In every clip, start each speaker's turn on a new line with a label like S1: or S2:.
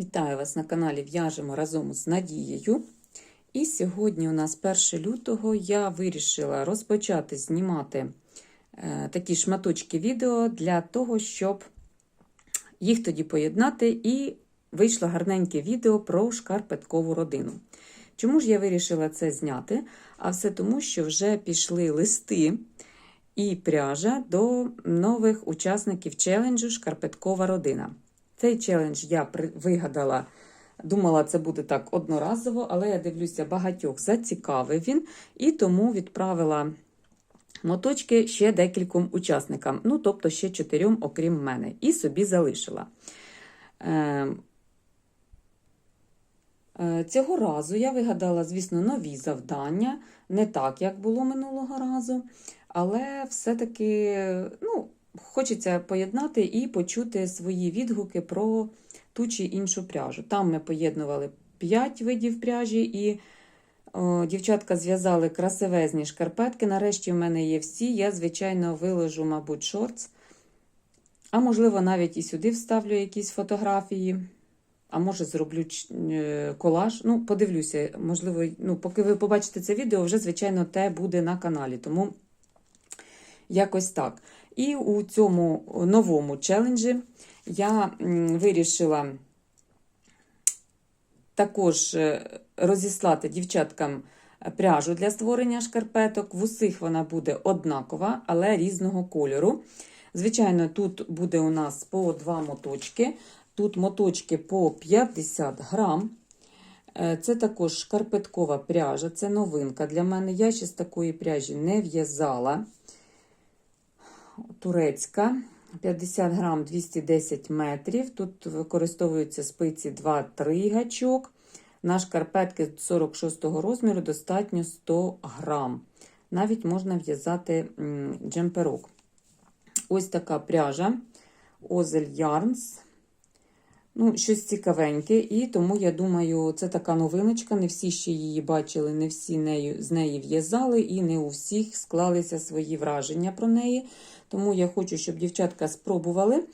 S1: Вітаю вас на каналі В'яжемо разом з Надією. І сьогодні у нас 1 лютого я вирішила розпочати знімати е, такі шматочки відео для того, щоб їх тоді поєднати, і вийшло гарненьке відео про шкарпеткову родину. Чому ж я вирішила це зняти? А все тому, що вже пішли листи і пряжа до нових учасників челенджу Шкарпеткова родина. Цей челендж я вигадала, думала, це буде так одноразово, але я дивлюся, багатьох зацікавив він, і тому відправила моточки ще декільком учасникам, ну тобто ще чотирьом, окрім мене, і собі залишила. Е, е, Цього разу я вигадала, звісно, нові завдання, не так, як було минулого разу, але все-таки ну, хочеться поєднати і почути свої відгуки про ту чи іншу пряжу. Там ми поєднували 5 видів пряжі, і о, дівчатка зв'язали красивезні шкарпетки. Нарешті в мене є всі. Я, звичайно, виложу, мабуть, шортс. А можливо, навіть і сюди вставлю якісь фотографії. А може, зроблю е, колаж. Ну, подивлюся, можливо, ну, поки ви побачите це відео, вже, звичайно, те буде на каналі. Тому якось так. І у цьому новому челенджі я вирішила також е, розіслати дівчаткам пряжу для створення шкарпеток. В усіх вона буде однакова, але різного кольору. Звичайно, тут буде у нас по два моточки. Тут моточки по 50 грам. Е, Це також шкарпеткова пряжа, це новинка для мене. Я ще з такої пряжі не в'язала. Турецька, 50 грам 210 метрів. Тут використовуються спиці 2-3 гачок. На шкарпетки 46 розміру достатньо 100 грам. Навіть можна в'язати джемперок. Ось така пряжа Озель Yarns. Ну, щось цікавеньке, і тому я думаю, це така новиночка. Не всі ще її бачили, не всі нею, з неї в'язали, і не у всіх склалися свої враження про неї. Тому я хочу, щоб дівчатка спробували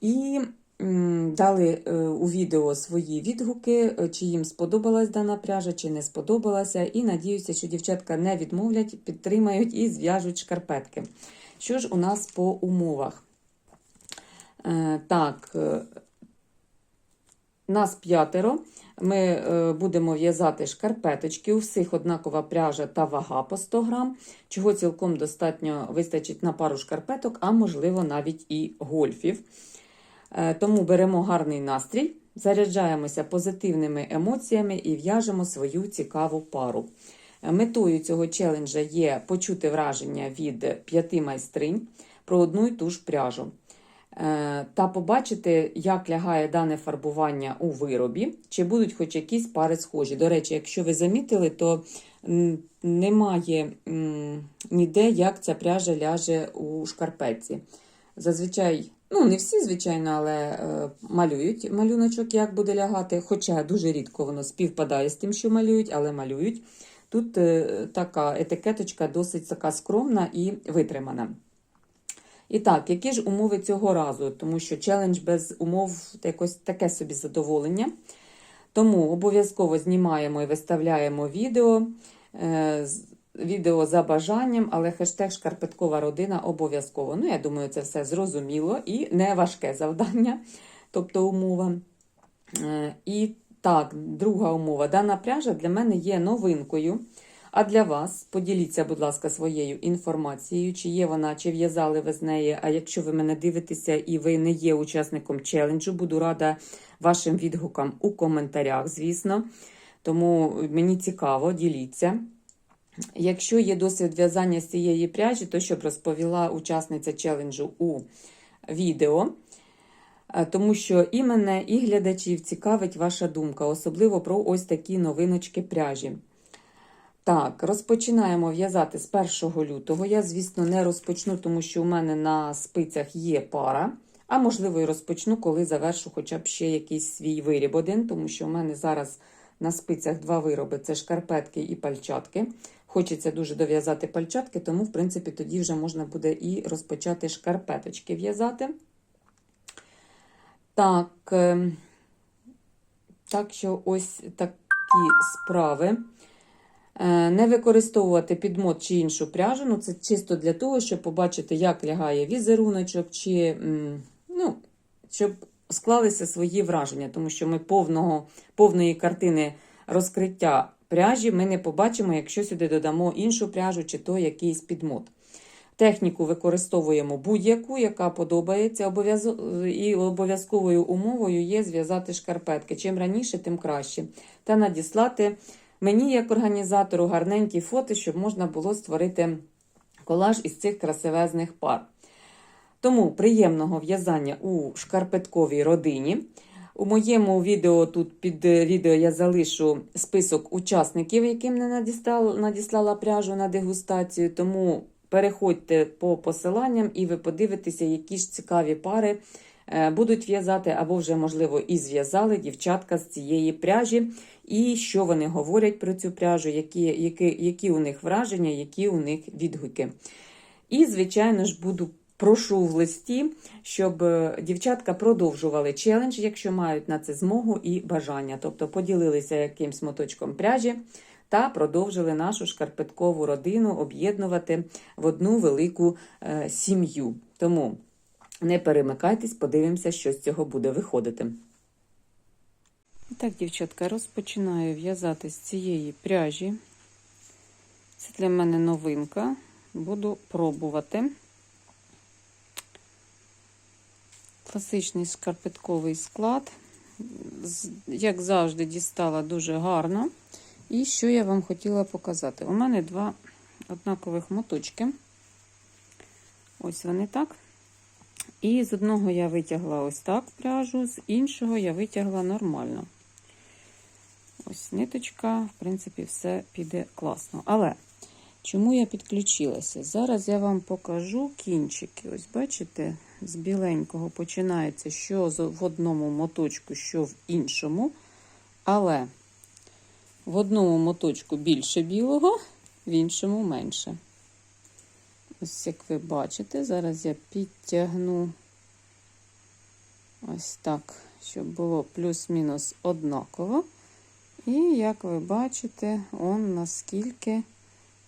S1: і м, дали е, у відео свої відгуки, е, чи їм сподобалась дана пряжа, чи не сподобалася. І надіюся, що дівчатка не відмовлять, підтримають і зв'яжуть шкарпетки. Що ж у нас по умовах? Е, так, е, нас п'ятеро. Ми е, будемо в'язати шкарпеточки. У всіх однакова пряжа та вага по 100 грам, чого цілком достатньо вистачить на пару шкарпеток, а можливо навіть і гольфів. Е, Тому беремо гарний настрій, заряджаємося позитивними емоціями і в'яжемо свою цікаву пару. Метою цього челенджа є почути враження від п'яти майстринь про одну й ту ж пряжу. Е, Та побачити, як лягає дане фарбування у виробі, чи будуть хоч якісь пари схожі. До речі, якщо ви замітили, то немає ніде, як ця пряжа ляже у шкарпетці. Зазвичай, ну не всі, звичайно, але е, малюють малюночок, як буде лягати. Хоча дуже рідко воно співпадає з тим, що малюють, але малюють. Тут е, така етикеточка досить така скромна і витримана. І так, які ж умови цього разу? Тому що челендж без умов якось таке собі задоволення. Тому обов'язково знімаємо і виставляємо відео. е, Відео за бажанням, але хештег шкарпеткова родина обов'язково. Ну, я думаю, це все зрозуміло і не важке завдання, тобто умова. Е, І так, друга умова. Дана пряжа для мене є новинкою. А для вас поділіться, будь ласка, своєю інформацією, чи є вона, чи в'язали ви з неї. А якщо ви мене дивитеся і ви не є учасником челенджу, буду рада вашим відгукам у коментарях, звісно. Тому мені цікаво, діліться. Якщо є досвід в'язання з цієї пряжі, то щоб розповіла учасниця челенджу у відео. Е, Тому що і мене, і глядачів цікавить ваша думка, особливо про ось такі новиночки пряжі. Так, розпочинаємо в'язати з 1 лютого. Я, звісно, не розпочну, тому що у мене на спицях є пара. А можливо, і розпочну, коли завершу хоча б ще якийсь свій виріб один, тому що у мене зараз на спицях два вироби це шкарпетки і пальчатки. Хочеться дуже дов'язати пальчатки, тому, в принципі, тоді вже можна буде і розпочати шкарпеточки в'язати. Так, ем, Так що ось такі справи. Е, Не використовувати підмот чи іншу пряжу, ну це чисто для того, щоб побачити, як лягає візеруночок, чи ну, щоб склалися свої враження, тому що ми повного, повної картини розкриття пряжі ми не побачимо, якщо сюди додамо іншу пряжу, чи то якийсь підмот. Техніку використовуємо будь-яку, яка подобається. Обов'яз- І обов'язковою умовою є зв'язати шкарпетки. Чим раніше, тим краще. Та надіслати мені, як організатору, гарненькі фото, щоб можна було створити колаж із цих красивезних пар. Тому приємного в'язання у шкарпетковій родині. У моєму відео тут під відео я залишу список учасників, яким не надіслала, надіслала пряжу на дегустацію. Тому переходьте по посиланням і ви подивитеся, які ж цікаві пари будуть в'язати, або вже, можливо, і зв'язали дівчатка з цієї пряжі, і що вони говорять про цю пряжу, які, які, які у них враження, які у них відгуки. І, звичайно ж, буду прошу в листі, щоб е, дівчатка продовжували челендж, якщо мають на це змогу і бажання. Тобто поділилися якимсь моточком пряжі та продовжили нашу шкарпеткову родину об'єднувати в одну велику е, сім'ю. Тому не перемикайтесь, подивимося, що з цього буде виходити. Так, дівчатка, розпочинаю в'язати з цієї пряжі. Це для мене новинка. Буду пробувати. Класичний шкарпетковий склад. Як завжди, дістала дуже гарно. І що я вам хотіла показати? У мене два однакових моточки. Ось вони так. І з одного я витягла ось так пряжу, з іншого я витягла нормально. Ось ниточка, в принципі, все піде класно. Але чому я підключилася? Зараз я вам покажу кінчики. Ось бачите, з біленького починається що в одному моточку, що в іншому. Але в одному моточку більше білого, в іншому менше. Ось як ви бачите, зараз я підтягну ось так, щоб було плюс-мінус однаково. І, як ви бачите, он наскільки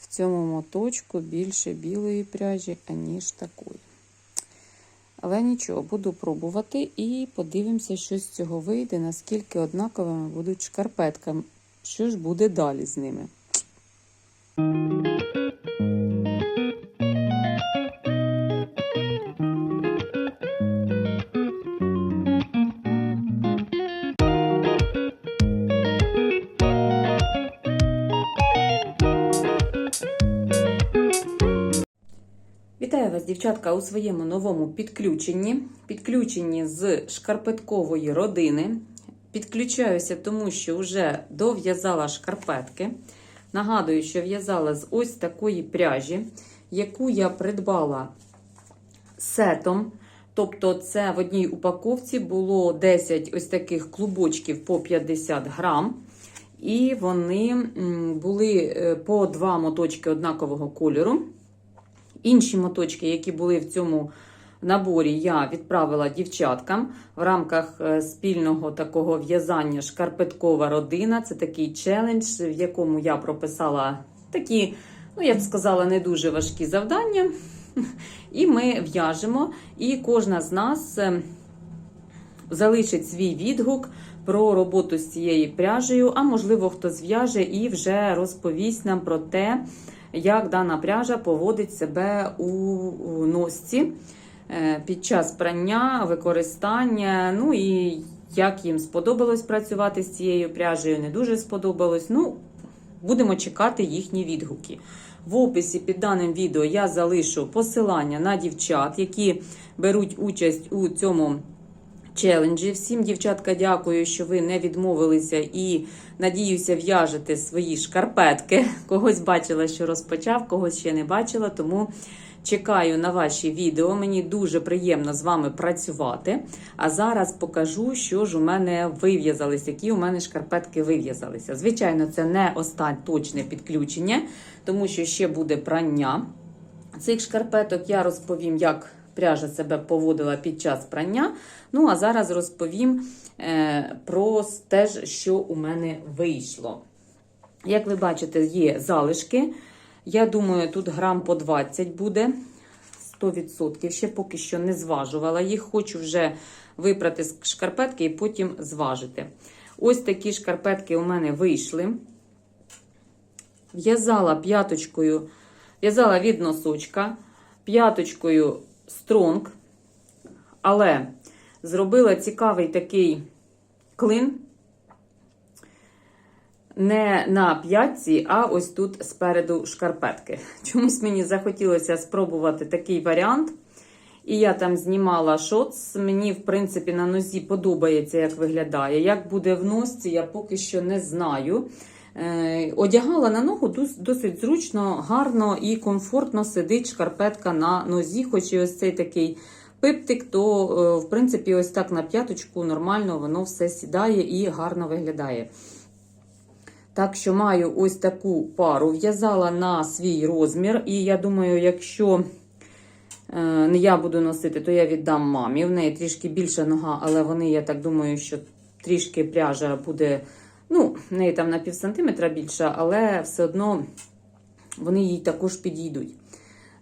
S1: в цьому моточку більше білої пряжі, аніж такої. Але нічого, буду пробувати і подивимося, що з цього вийде, наскільки однаковими будуть шкарпетками. Що ж буде далі з ними? Дівчатка, у своєму новому підключенні. Підключенні з шкарпеткової родини. Підключаюся, тому що вже дов'язала шкарпетки. Нагадую, що в'язала з ось такої пряжі, яку я придбала сетом. Тобто, це в одній упаковці було 10 ось таких клубочків по 50 грам. І вони були е, по два моточки однакового кольору. Інші моточки, які були в цьому наборі, я відправила дівчаткам в рамках е, спільного такого в'язання шкарпеткова родина. Це такий челендж, в якому я прописала такі, ну я б сказала, не дуже важкі завдання. І ми в'яжемо, і кожна з нас е, залишить свій відгук про роботу з цією пряжею, а можливо, хто зв'яже і вже розповість нам про те, як дана пряжа поводить себе у носці е, під час прання, використання. Ну і як їм сподобалось працювати з цією пряжею, не дуже сподобалось. Ну, будемо чекати їхні відгуки. В описі під даним відео я залишу посилання на дівчат, які беруть участь у цьому челенджі. Всім, дівчатка, дякую, що ви не відмовилися і надіюся, в'яжете свої шкарпетки. Когось бачила, що розпочав, когось ще не бачила. Тому чекаю на ваші відео. Мені дуже приємно з вами працювати. А зараз покажу, що ж у мене вив'язались, які у мене шкарпетки вив'язалися. Звичайно, це не останнє точне підключення, тому що ще буде прання цих шкарпеток. Я розповім, як пряжа себе поводила під час прання. Ну, а зараз розповім, е, про те, що у мене вийшло. Як ви бачите, є залишки. Я думаю, тут грам по 20 буде. 100%. Ще поки що не зважувала їх. Хочу вже випрати шкарпетки і потім зважити. Ось такі шкарпетки у мене вийшли. В'язала п'яточкою, в'язала від носочка, п'яточкою стронг, але зробила цікавий такий клин. Не на п'ятці, а ось тут спереду шкарпетки. Чомусь мені захотілося спробувати такий варіант. І я там знімала шоц. Мені, в принципі, на нозі подобається, як виглядає. Як буде в носці, я поки що не знаю. Е, одягала на ногу досить зручно, гарно і комфортно сидить шкарпетка на нозі, хоч і ось цей такий пиптик, то, е, в принципі, ось так на п'яточку нормально воно все сідає і гарно виглядає. Так що маю ось таку пару, в'язала на свій розмір, і я думаю, якщо е, не я буду носити, то я віддам мамі. В неї трішки більша нога, але вони, я так думаю, що трішки пряжа буде. Ну, в неї там на пів сантиметра більша, але все одно вони їй також підійдуть.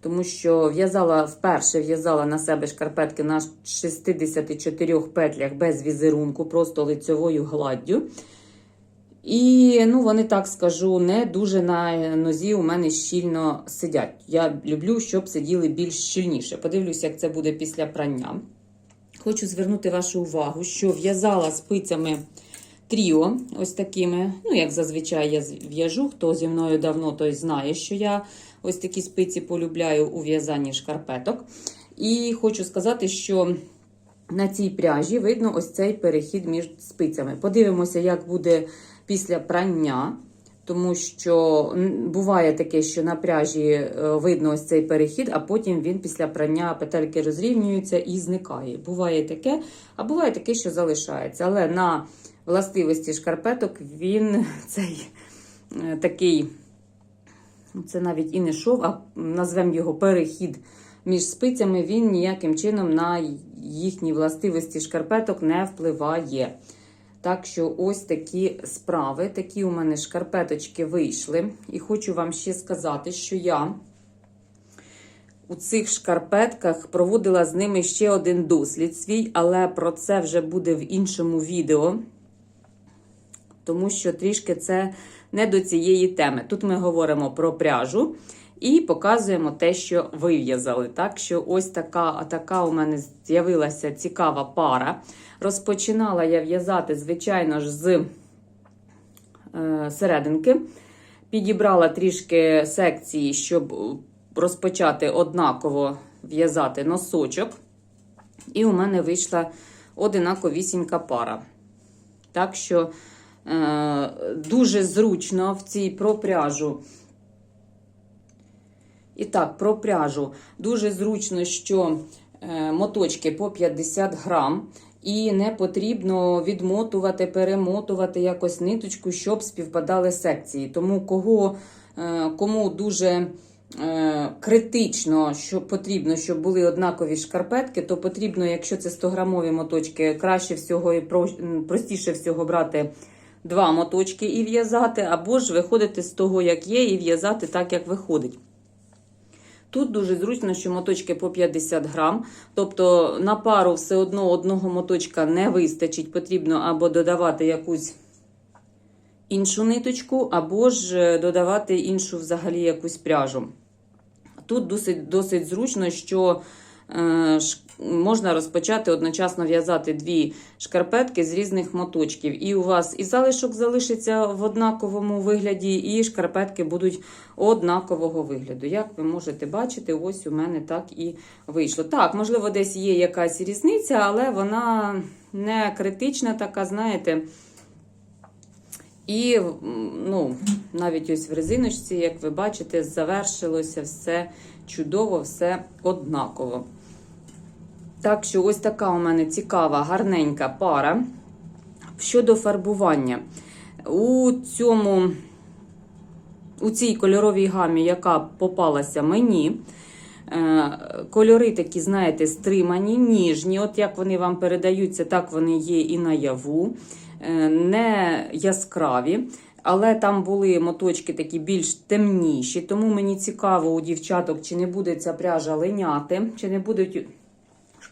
S1: Тому що в'язала вперше в'язала на себе шкарпетки на 64 петлях без візерунку, просто лицьовою гладдю. І ну, вони так скажу, не дуже на нозі у мене щільно сидять. Я люблю, щоб сиділи більш щільніше. Подивлюся, як це буде після прання. Хочу звернути вашу увагу, що в'язала спицями тріо, ось такими. Ну, як зазвичай я в'яжу. Хто зі мною давно, той знає, що я ось такі спиці полюбляю у в'язанні шкарпеток. І хочу сказати, що на цій пряжі видно ось цей перехід між спицями. Подивимося, як буде після прання. Тому що буває таке, що на пряжі е, видно ось цей перехід, а потім він після прання петельки розрівнюються і зникає. Буває таке, а буває таке, що залишається. Але на властивості шкарпеток він цей е, такий, це навіть і не шов, а назвемо його перехід між спицями, він ніяким чином на їхні властивості шкарпеток не впливає. Так що ось такі справи, такі у мене шкарпеточки вийшли. І хочу вам ще сказати, що я у цих шкарпетках проводила з ними ще один дослід свій, але про це вже буде в іншому відео, тому що трішки це не до цієї теми. Тут ми говоримо про пряжу і показуємо те, що вив'язали. Так що ось така, така у мене з'явилася цікава пара. Розпочинала я в'язати, звичайно ж, з е, серединки. Підібрала трішки секції, щоб розпочати однаково в'язати носочок. І у мене вийшла одинаковісінька пара. Так що дуже зручно в цій пропряжу. І так, про пряжу. Дуже зручно, що е, моточки по 50 грам. І не потрібно відмотувати, перемотувати якось ниточку, щоб співпадали секції. Тому кого, е, кому дуже е, критично що потрібно, щоб були однакові шкарпетки, то потрібно, якщо це 100-грамові моточки, краще всього і простіше всього брати два моточки і в'язати, або ж виходити з того, як є, і в'язати так, як виходить. Тут дуже зручно, що моточки по 50 грам. Тобто на пару все одно одного моточка не вистачить, потрібно або додавати якусь іншу ниточку, або ж е, додавати іншу взагалі якусь пряжу. Тут досить, досить зручно, що е, можна розпочати одночасно в'язати дві шкарпетки з різних моточків. І у вас і залишок залишиться в однаковому вигляді, і шкарпетки будуть однакового вигляду. Як ви можете бачити, ось у мене так і вийшло. Так, можливо, десь є якась різниця, але вона не критична, така, знаєте. І ну, навіть ось в резиночці, як ви бачите, завершилося все чудово, все однаково. Так що ось така у мене цікава, гарненька пара. Щодо фарбування. У цьому, у цій кольоровій гамі, яка попалася мені, Е, Кольори такі, знаєте, стримані, ніжні. От як вони вам передаються, так вони є і наяву. Е, Не яскраві. Але там були моточки такі більш темніші. Тому мені цікаво у дівчаток, чи не буде ця пряжа линяти, чи не будуть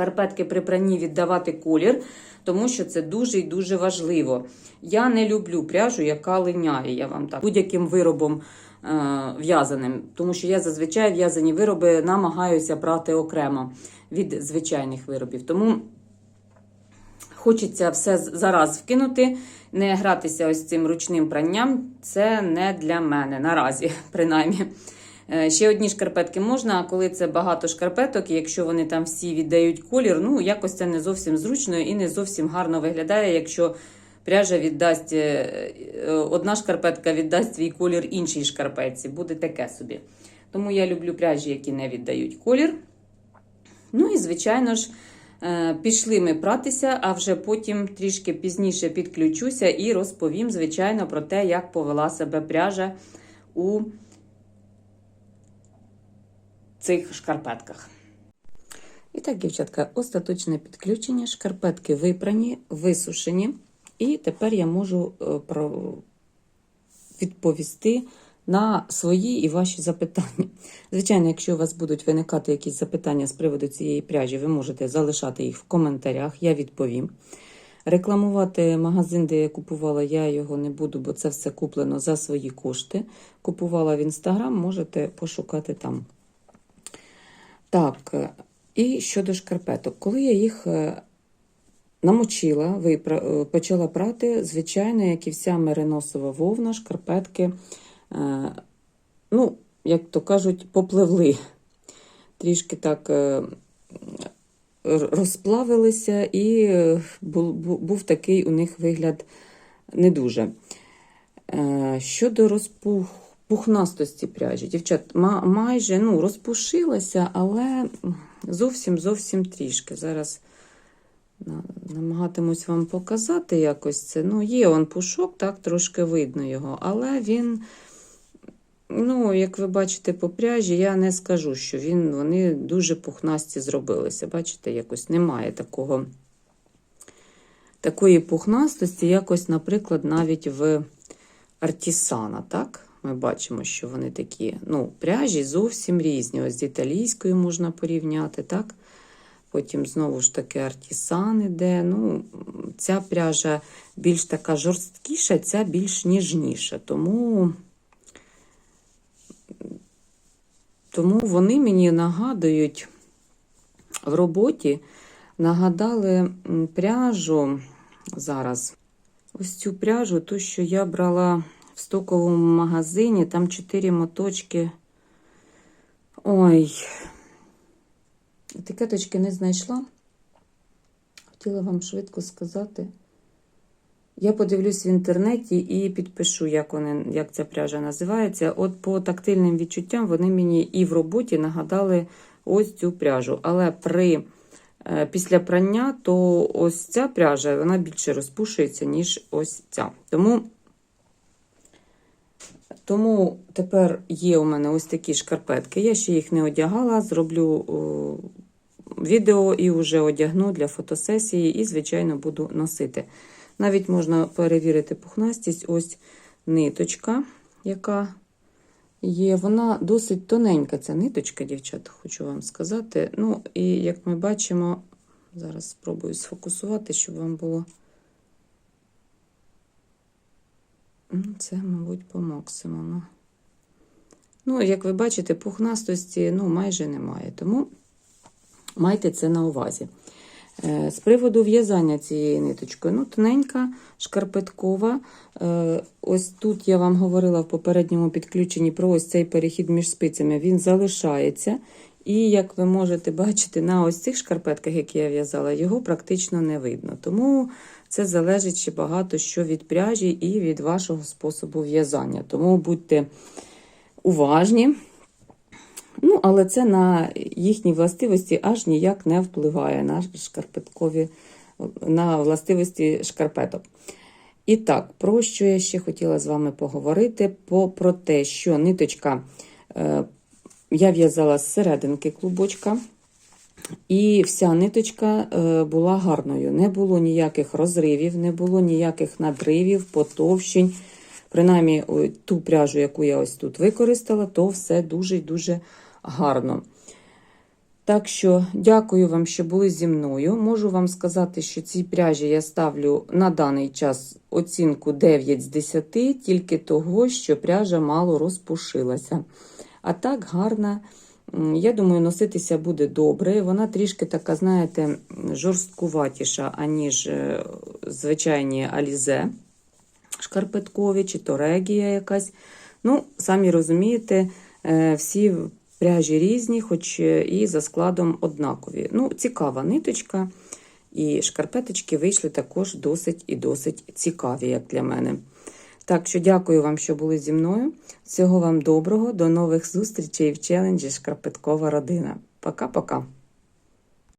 S1: шкарпетки при пранні віддавати колір, тому що це дуже і дуже важливо. Я не люблю пряжу, яка линяє. Я вам так будь-яким виробом е, в'язаним, тому що я зазвичай в'язані вироби намагаюся брати окремо від звичайних виробів. Тому хочеться все зараз вкинути, не гратися ось цим ручним пранням. Це не для мене наразі, принаймні. Е, Ще одні шкарпетки можна, а коли це багато шкарпеток, якщо вони там всі віддають колір, ну якось це не зовсім зручно і не зовсім гарно виглядає, якщо пряжа віддасть е, е, одна шкарпетка віддасть свій колір іншій шкарпетці. Буде таке собі. Тому я люблю пряжі, які не віддають колір. Ну і, звичайно ж, пішли ми пратися, а вже потім трішки пізніше підключуся і розповім, звичайно, про те, як повела себе пряжа у цих шкарпетках. І так, дівчатка, остаточне підключення. Шкарпетки випрані, висушені. І тепер я можу е, відповісти на свої і ваші запитання. Звичайно, якщо у вас будуть виникати якісь запитання з приводу цієї пряжі, ви можете залишати їх в коментарях, я відповім. Рекламувати магазин, де я купувала, я його не буду, бо це все куплено за свої кошти. Купувала в інстаграм, можете пошукати там. Так, е, і щодо шкарпеток. Коли я їх е, намочила, е, почала прати, звичайно, як і вся мериносова вовна, шкарпетки, ну, як то кажуть, попливли. Трішки так розплавилися, і бу- бу- був такий у них вигляд не дуже. Щодо розпух, пухнастості пряжі, дівчат, майже ну, розпушилася, але зовсім зовсім трішки. Зараз намагатимусь вам показати якось це. Ну, є он пушок, так, трошки видно його, але він, ну, як ви бачите по пряжі, я не скажу, що він, вони дуже пухнасті зробилися. Бачите, якось немає такого. Такої пухнастості, якось, наприклад, навіть в артісана, так? Ми бачимо, що вони такі, ну, пряжі зовсім різні. Ось з італійською можна порівняти, так? Потім знову ж таки артісан іде. Ну, ця пряжа більш така жорсткіша, ця більш ніжніша. Тому, тому вони мені нагадують в роботі, нагадали пряжу зараз. Ось цю пряжу, ту, що я брала в стоковому магазині, там 4 моточки. Ой, етикеточки не знайшла. Хотіла вам швидко сказати. Я подивлюсь в інтернеті і підпишу, як, вони, як ця пряжа називається. От по тактильним відчуттям вони мені і в роботі нагадали ось цю пряжу. Але при, е, після прання, то ось ця пряжа вона більше розпушується, ніж ось ця. Тому, тому тепер є у мене ось такі шкарпетки. Я ще їх не одягала, зроблю відео і вже одягну для фотосесії, і, звичайно, буду носити. Навіть можна перевірити пухнастість. Ось ниточка, яка є. Вона досить тоненька, ця ниточка, дівчат, хочу вам сказати. Ну, і як ми бачимо, зараз спробую сфокусувати, щоб вам було. Ну, Це, мабуть, по максимуму. Ну, як ви бачите, пухнастості ну, майже немає. Тому майте це на увазі. Е, З приводу в'язання цієї ниточкою, ну, тоненька, шкарпеткова. Е, Ось тут я вам говорила в попередньому підключенні про ось цей перехід між спицями. Він залишається. І, як ви можете бачити, на ось цих шкарпетках, які я в'язала, його практично не видно. Тому це залежить ще багато що від пряжі і від вашого способу в'язання. Тому будьте уважні. Ну, але це на їхні властивості аж ніяк не впливає на шкарпеткові, на властивості шкарпеток. І так, про що я ще хотіла з вами поговорити? По, про те, що ниточка е, я в'язала з серединки клубочка. І вся ниточка е, була гарною. Не було ніяких розривів, не було ніяких надривів, потовщень. Принаймні, ту пряжу, яку я ось тут використала, то все дуже і дуже гарно. Так що дякую вам, що були зі мною. Можу вам сказати, що цій пряжі я ставлю на даний час оцінку 9 з 10, тільки того, що пряжа мало розпушилася. А так гарна. Я думаю, носитися буде добре. Вона трішки така, знаєте, жорсткуватіша, аніж е, звичайні алізе шкарпеткові чи то регія якась. Ну, самі розумієте, е, всі пряжі різні, хоч е, і за складом однакові. Ну, цікава ниточка. І шкарпеточки вийшли також досить і досить цікаві, як для мене. Так що дякую вам, що були зі мною. Всього вам доброго, до нових зустрічей в челенджі Шкарпеткова родина. Пока-пока.